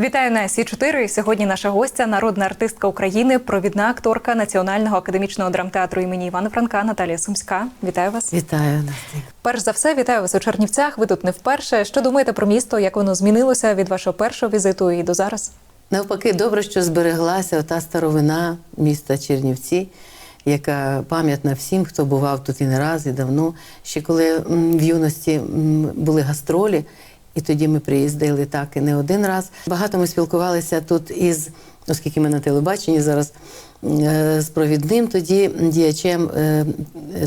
Вітаю на Сі 4 Сьогодні наша гостя, народна артистка України, провідна акторка Національного академічного драмтеатру імені Івана Франка Наталія Сумська. Вітаю вас. Вітаю Настя. Перш за все, вітаю вас у Чернівцях. Ви тут не вперше. Що думаєте про місто? Як воно змінилося від вашого першого візиту і до зараз? Навпаки, добре, що збереглася та старовина міста Чернівці, яка пам'ятна всім, хто бував тут і не раз, і давно. Ще коли в юності були гастролі, і тоді ми приїздили так і не один раз. Багато ми спілкувалися тут із, оскільки ми на телебаченні зараз. е, З провідним тоді діячем е,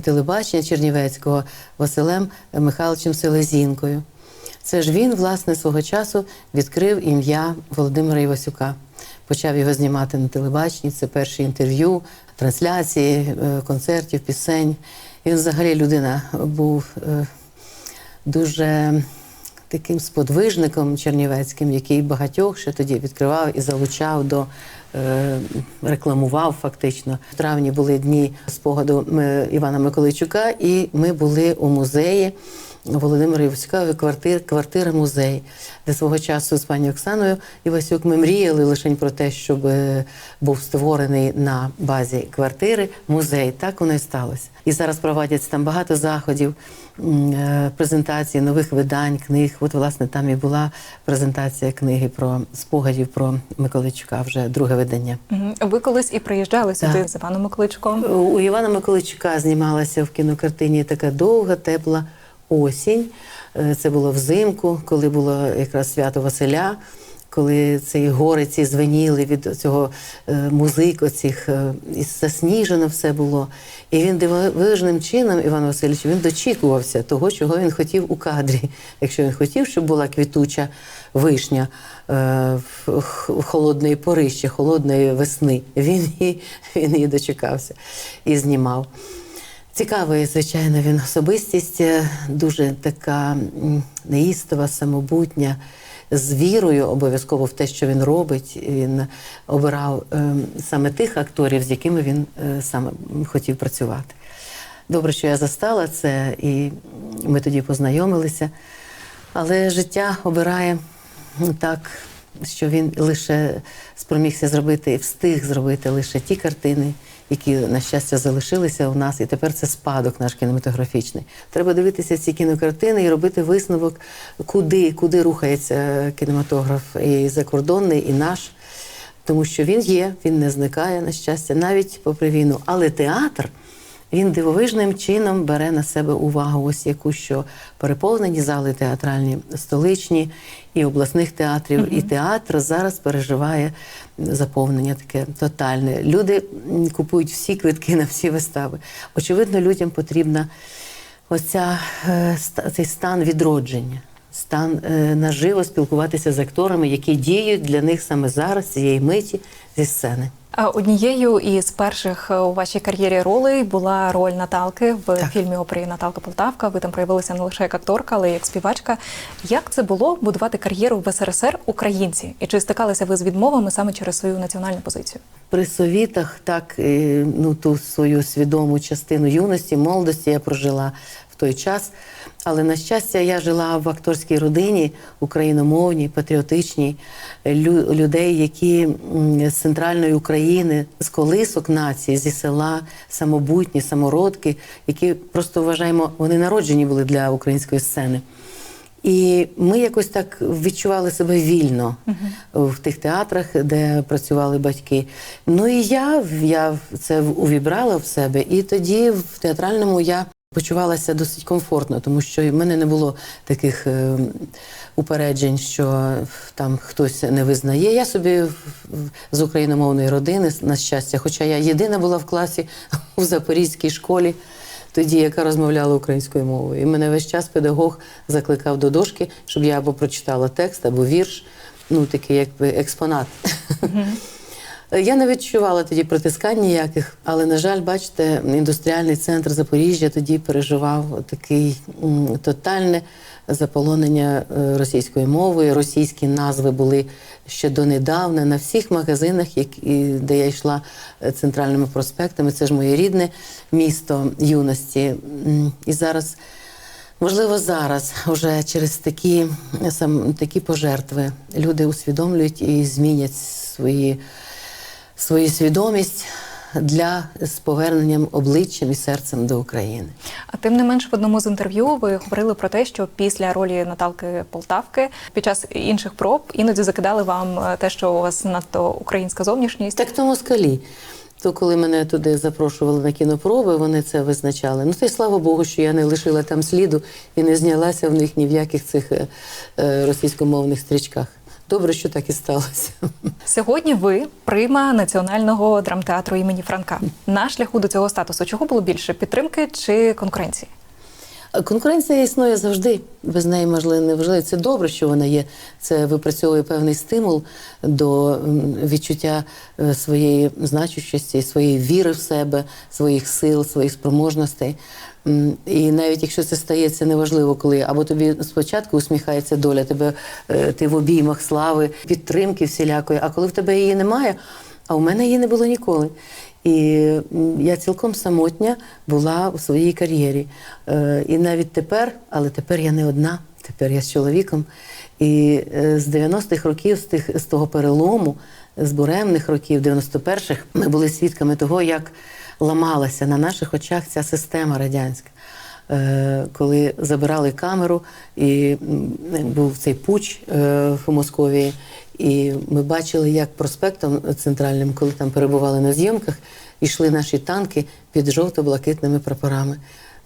телебачення Чернівецького Василем Михайловичем Селезінкою. Це ж він, власне, свого часу відкрив ім'я Володимира Івасюка. Почав його знімати на телебаченні. Це перші інтерв'ю, трансляції, е, концертів, пісень. Він взагалі людина був дуже таким сподвижником чернівецьким, який багатьох ще тоді відкривав і залучав до е, рекламував фактично. В травні були дні спогаду е, Івана Миколайчука, і ми були у музеї. Володимира Івасюка квартир, квартира музей, де свого часу з пані Оксаною Івасюк ми мріяли лише про те, щоб е, був створений на базі квартири музей. Так воно і сталося. І зараз проводяться там багато заходів, е, презентації нових видань, книг. От, власне, там і була презентація книги про спогадів про Миколайчука, вже друге видання. Ви колись і приїжджали сюди Так. з Іваном Миколайчуком. У Івана Миколайчука знімалася в кінокартині така довга, тепла осінь. Е, Це було взимку, коли було якраз свято Василя, коли ці гори ці звеніли від цього е, музик, оцих е, і засніжено все було. І він дивовижним чином, Іван Васильович, він дочікувався того, чого він хотів у кадрі. Якщо він хотів, щоб була квітуча вишня в холодної пори, ще холодної весни, він її, він її дочекався і знімав. Цікавий, звичайно, він особистість, е, дуже така неїстова, самобутня, з вірою обов'язково в те, що він робить. Він обирав е, саме тих акторів, з якими він е, саме хотів працювати. Добре, що я застала це, і ми тоді познайомилися. Але життя обирає ну, так, що він лише спромігся зробити, і встиг зробити лише ті картини, які, на щастя, залишилися у нас, і тепер це спадок наш кінематографічний. Треба дивитися ці кінокартини і робити висновок, куди, куди рухається кінематограф і закордонний, і наш. Тому що він є, він не зникає, на щастя, навіть попри війну. Але театр він дивовижним чином бере на себе увагу, ось яку що переповнені зали театральні, столичні і обласних театрів. І театр зараз переживає заповнення таке тотальне. Люди купують всі квитки на всі вистави. Очевидно, людям потрібна оця, е, цей стан відродження. Стан е, наживо спілкуватися з акторами, які діють для них саме зараз, цієї миті зі сцени. А Однією із перших е, у вашій кар'єрі ролей була роль Наталки в Так. фільмі опері Наталка Полтавка. Ви там проявилися не лише як акторка, але й як співачка. Як це було будувати кар'єру в СРСР українці? І чи стикалися ви з відмовами саме через свою національну позицію? При совітах так ну ту свою свідому частину юності, молодості я прожила той час. Але на щастя, я жила в акторській родині україномовній, патріотичній, лю- людей, які з центральної України, з колисок нації, зі села, самобутні, самородки, які просто вважаємо, вони народжені були для української сцени. І ми якось так відчували себе вільно в тих театрах, де працювали батьки. Ну і я, я це увібрала в себе. І тоді в театральному я почувалася досить комфортно, тому що в мене не було таких е, упереджень, що там хтось не визнає. Я собі з україномовної родини, на щастя, хоча я єдина була в класі у Запорізькій школі тоді, яка розмовляла українською мовою. І мене весь час педагог закликав до дошки, щоб я або прочитала текст, або вірш, ну такий якби експонат. Я не відчувала тоді притискань ніяких, але, на жаль, бачите, індустріальний центр Запоріжжя тоді переживав такий тотальне заполонення е, російською мовою. Російські назви були ще донедавна на всіх магазинах, де я йшла е, центральними проспектами. Це ж моє рідне місто юності. І зараз Можливо, зараз, вже через такі, сам, такі пожертви, люди усвідомлюють і змінять свої, свою свідомість для з поверненням обличчям і серцем до України. А тим не менш, в одному з інтерв'ю ви говорили про те, що після ролі Наталки Полтавки під час інших проб іноді закидали вам е, те, що у вас надто українська зовнішність. Так то москалі. То коли мене туди запрошували на кінопроби, вони це визначали. Ну, та й слава Богу, що я не лишила там сліду і не знялася в них ні в яких цих е, е, російськомовних стрічках. Добре, що так і сталося. Сьогодні ви прима національного драмтеатру імені Франка. На шляху до цього статусу чого було більше підтримки чи конкуренції? Конкуренція існує завжди. Без неї можливо не важливо. Це добре, що вона є. Це випрацьовує певний стимул до відчуття е, своєї значущості, своєї віри в себе, своїх сил, своїх спроможностей. І навіть якщо це стається неважливо, коли або тобі спочатку усміхається доля, тебе е, ти в обіймах слави, підтримки всілякої, а коли в тебе її немає, а у мене її не було ніколи. І я цілком самотня була у своїй кар'єрі. Е, І навіть тепер, але тепер я не одна, тепер я з чоловіком. І е, з 90-х років, з, тих, з того перелому, з буремних років, 91-х, ми були свідками того, як ламалася на наших очах ця система радянська. Е, Коли забирали камеру, і був цей пуч е, в Московії, і ми бачили, як проспектом центральним, коли там перебували на зйомках, йшли наші танки під жовто-блакитними прапорами.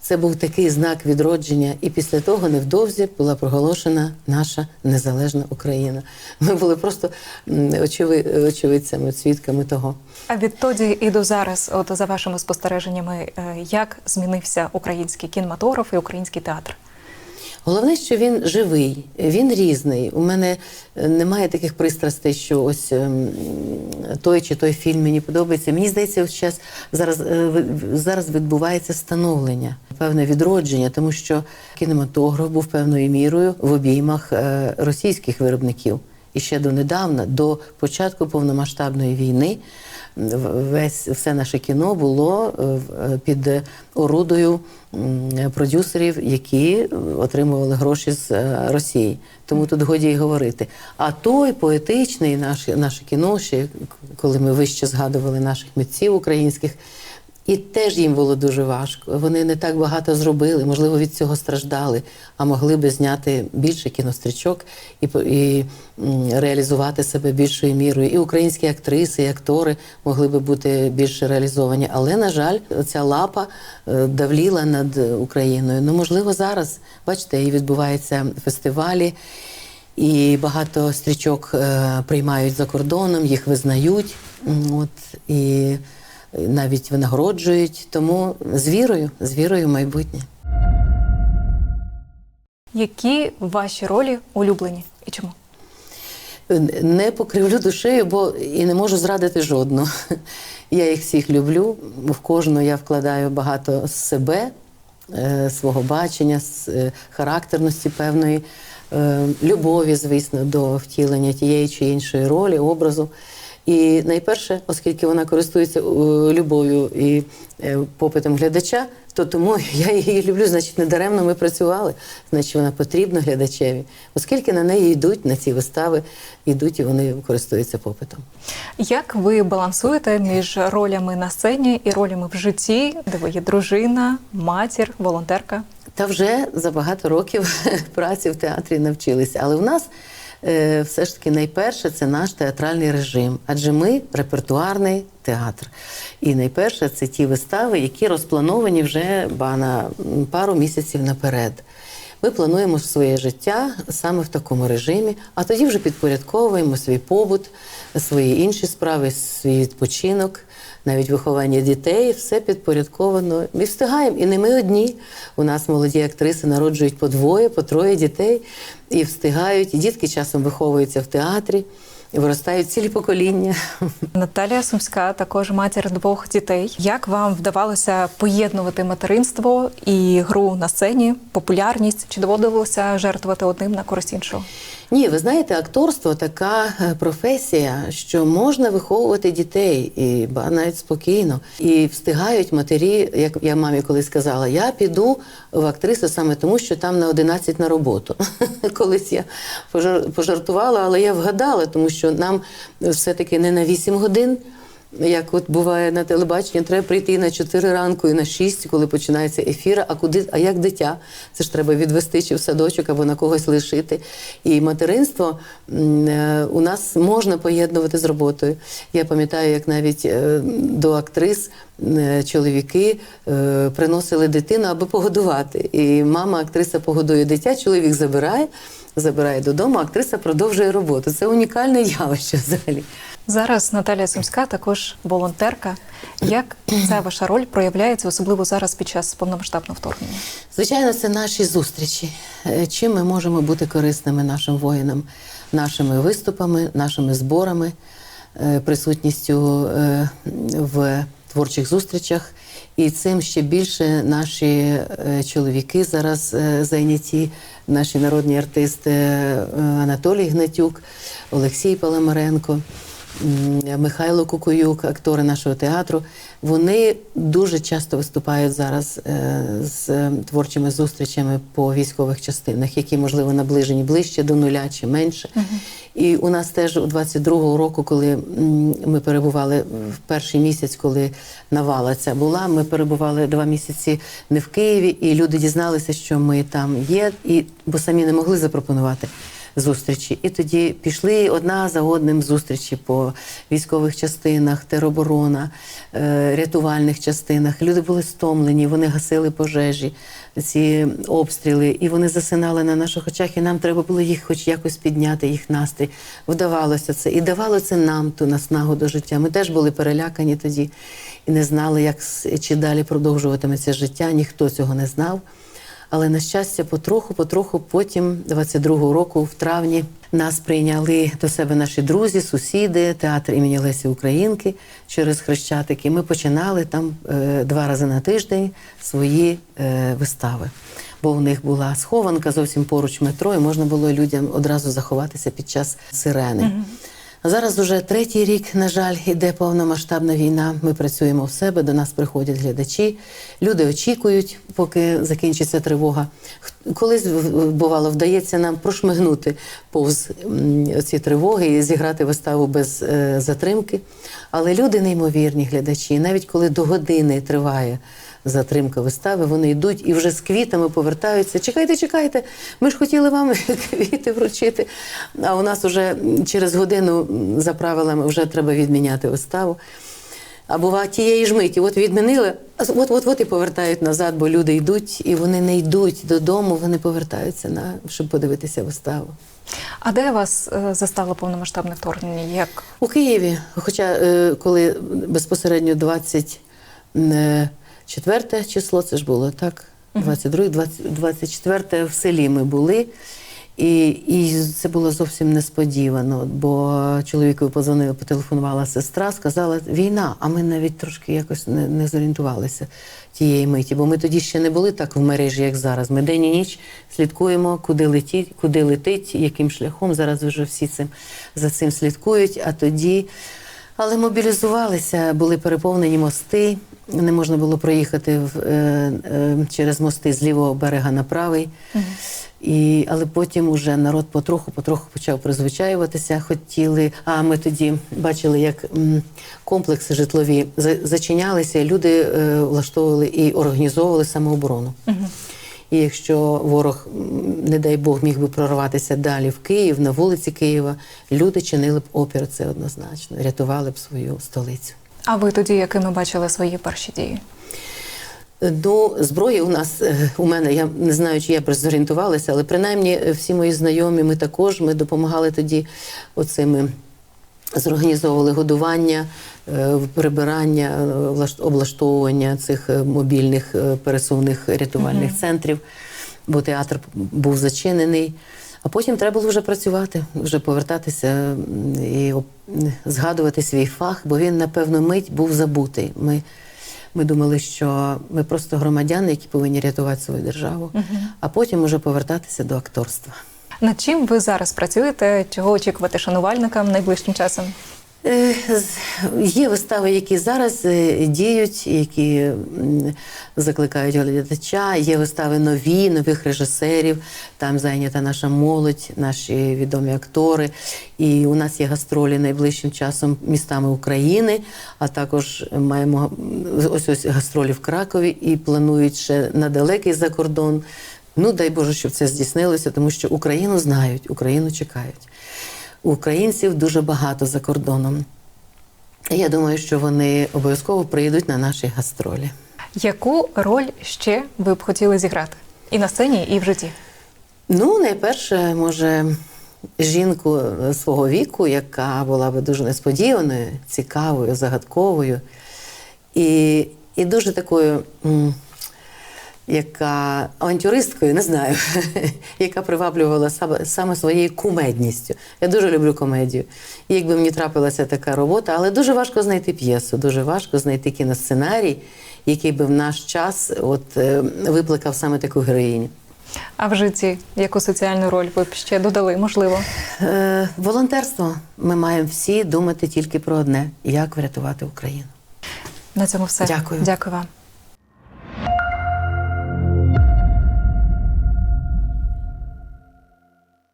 Це був такий знак відродження, і після того невдовзі була проголошена наша незалежна Україна. Ми були просто очеви- очевидцями, свідками того. А відтоді і до зараз, от за вашими спостереженнями, е, як змінився український кінематограф і український театр? Головне, що він живий, він різний. У мене е, немає таких пристрастей, що ось ем, той чи той фільм мені подобається. Мені здається, ось час зараз, е, зараз відбувається становлення, певне відродження, тому що кінематограф був певною мірою в обіймах е, російських виробників. І ще донедавна, до початку повномасштабної війни, весь все наше кіно було е, е, під орудою продюсерів, які отримували гроші з е, Росії. Тому тут годі й говорити. А той поетичний наш, наше кіно, ще коли ми вище згадували наших митців українських. І теж їм було дуже важко. Вони не так багато зробили, можливо, від цього страждали, а могли би зняти більше кінострічок і, і реалізувати себе більшою мірою. І українські актриси, і актори могли би бути більше реалізовані. Але, на жаль, ця лапа е, давліла над Україною. Ну, можливо, зараз, бачите, і відбуваються фестивалі. І багато стрічок е, приймають за кордоном, їх визнають, от, і навіть винагороджують. Тому з вірою, з вірою в майбутнє. Які ваші ролі улюблені і чому? Не покривлю душею, бо і не можу зрадити жодну. Я їх всіх люблю. В кожну я вкладаю багато з себе, е, свого бачення, з е, характерності певної, е, любові, звісно, до втілення тієї чи іншої ролі, образу. І найперше, оскільки вона користується е, любов'ю і е, попитом глядача, то тому я її люблю, значить, недаремно ми працювали, значить, вона потрібна глядачеві, оскільки на неї йдуть, на ці вистави йдуть і вони користуються попитом. Як ви балансуєте між ролями на сцені і ролями в житті, де ви є дружина, матір, волонтерка? Та вже за багато років праці в театрі навчилися. Але в нас все ж таки найперше це наш театральний режим, адже ми репертуарний театр. І найперше це ті вистави, які розплановані вже ба на пару місяців наперед. Ми плануємо своє життя саме в такому режимі, а тоді вже підпорядковуємо свій побут, свої інші справи, свій відпочинок, навіть виховання дітей, все підпорядковано. Ми встигаємо, і не ми одні. У нас молоді актриси народжують по двоє, по троє дітей і встигають. І дітки часом виховуються в театрі. виростають цілі покоління. Наталія Сумська, також матір двох дітей. Як вам вдавалося поєднувати материнство і гру на сцені, популярність? Чи доводилося жертвувати одним на користь іншого? Ні, ви знаєте, акторство така е, професія, що можна виховувати дітей і ба навіть спокійно. І встигають матері, як я мамі колись сказала, я піду в актрису саме тому, що там на 11 на роботу. Колись я пожар- пожартувала, але я вгадала, тому що нам все-таки не на 8 годин. Як от буває на телебаченні, треба прийти на 4 ранку, і на 6, коли починається ефір. А куди, а як дитя? Це ж треба відвести чи в садочок або на когось лишити. І материнство е, у нас можна поєднувати з роботою. Я пам'ятаю, як навіть е, до актрис е, чоловіки приносили дитину, аби погодувати. І мама, актриса погодує дитя, чоловік забирає, забирає додому, актриса продовжує роботу. Це унікальне явище взагалі. Зараз Наталія Сумська також волонтерка. Як ця ваша роль проявляється, особливо зараз під час повномасштабного вторгнення? Звичайно, це наші зустрічі. Е, Чим ми можемо бути корисними нашим воїнам, нашими виступами, нашими зборами, е, присутністю е, в творчих зустрічах. І цим ще більше наші чоловіки зараз зайняті, наші народні артисти е, Анатолій Гнатюк, Олексій Паламаренко. Михайло Кукуюк, актори нашого театру, вони дуже часто виступають зараз е, з творчими зустрічами по військових частинах, які, можливо, наближені ближче до нуля чи менше. І у нас теж у 22-го року, коли ми перебували в перший місяць, коли навала ця була, ми перебували два місяці не в Києві, і люди дізналися, що ми там є, і бо самі не могли запропонувати зустрічі. І тоді пішли одна за одним зустрічі по військових частинах, тероборона, е, рятувальних частинах. Люди були стомлені, вони гасили пожежі, ці обстріли, і вони засинали на наших очах, і нам треба було їх хоч якось підняти, їх настрій. Вдавалося це. І давало це нам ту наснагу до життя. Ми теж були перелякані тоді і не знали, як чи далі продовжуватиметься життя. Ніхто цього не знав. Але на щастя, потроху, потроху, потім, 22-го року, в травні, нас прийняли до себе наші друзі, сусіди, театр імені Лесі Українки через Хрещатики. Ми починали там е, два рази на тиждень свої е, вистави. Бо у них була схованка зовсім поруч метро, і можна було людям одразу заховатися під час сирени. А Зараз уже третій рік, на жаль, іде повномасштабна війна. Ми працюємо в себе, до нас приходять глядачі. Люди очікують, поки закінчиться тривога. Колись бувало, вдається нам прошмигнути повз ці тривоги і зіграти виставу без е, затримки. Але люди неймовірні глядачі, навіть коли до години триває затримка вистави, вони йдуть і вже з квітами повертаються. Чекайте, чекайте, ми ж хотіли вам квіти вручити. А у нас вже через годину за правилами вже треба відміняти виставу. А бува тієї ж миті, от відмінили, от от от і повертають назад, бо люди йдуть, і вони не йдуть додому, вони повертаються на щоб подивитися виставу. А де вас е, застало повномасштабне вторгнення? Як У Києві, хоча е, коли безпосередньо 24 число, це ж було так, 22, 20, 24 в селі ми були. І, і це було зовсім несподівано, бо чоловікові позвонила, потелефонувала сестра, сказала, війна, а ми навіть трошки якось не, не зорієнтувалися тієї миті, бо ми тоді ще не були так в мережі, як зараз. Ми день і ніч слідкуємо, куди летить, куди летить, яким шляхом. Зараз вже всі цим за цим слідкують. А тоді, але мобілізувалися, були переповнені мости. Не можна було проїхати в, е, е, через мости з лівого берега на правий. І, але потім уже народ потроху, потроху почав призвичаюватися. Хотіли. А ми тоді бачили, як м, комплекси житлові за- зачинялися, і люди е, влаштовували і організовували самооборону. І якщо ворог, не дай Бог, міг би прорватися далі в Київ, на вулиці Києва, люди чинили б опір, це однозначно, рятували б свою столицю. А ви тоді, якими бачили свої перші дії? Ну, зброї у нас е, у мене, я не знаю, чи я зорієнтувалася, але принаймні е, всі мої знайомі, ми також ми допомагали тоді оцими. Зорганізовували годування, е, прибирання, облаштовування цих мобільних пересувних рятувальних центрів, бо театр був зачинений. А потім треба було вже працювати, вже повертатися і згадувати свій фах, бо він на певну мить був забутий. Ми, ми думали, що ми просто громадяни, які повинні рятувати свою державу, а потім вже повертатися до акторства. Над чим ви зараз працюєте? Чого очікувати шанувальникам найближчим часом? Е, Є вистави, які зараз е, діють, які закликають глядача. Є вистави нові, нових режисерів. Там зайнята наша молодь, наші відомі актори. І у нас є гастролі найближчим часом містами України, а також маємо ось ось гастролі в Кракові і планують ще на далекий закордон. Ну, дай Боже, щоб це здійснилося, тому що Україну знають, Україну чекають. Українців дуже багато за кордоном. Я думаю, що вони обов'язково приїдуть на наші гастролі. Яку роль ще ви б хотіли зіграти? І на сцені, і в житті? Ну, найперше, може, жінку е, свого віку, яка була би дуже несподіваною, цікавою, загадковою і, і дуже такою, яка авантюристкою, не знаю, яка приваблювала саме, своєю кумедністю. Я дуже люблю комедію. І якби мені трапилася така робота, але дуже важко знайти п'єсу, дуже важко знайти кіносценарій, який би в наш час от, е, викликав саме таку героїню. А в житті яку соціальну роль ви б ще додали? Можливо, Е, волонтерство. Ми маємо всі думати тільки про одне: як врятувати Україну. на цьому все. Дякую. Дякую вам.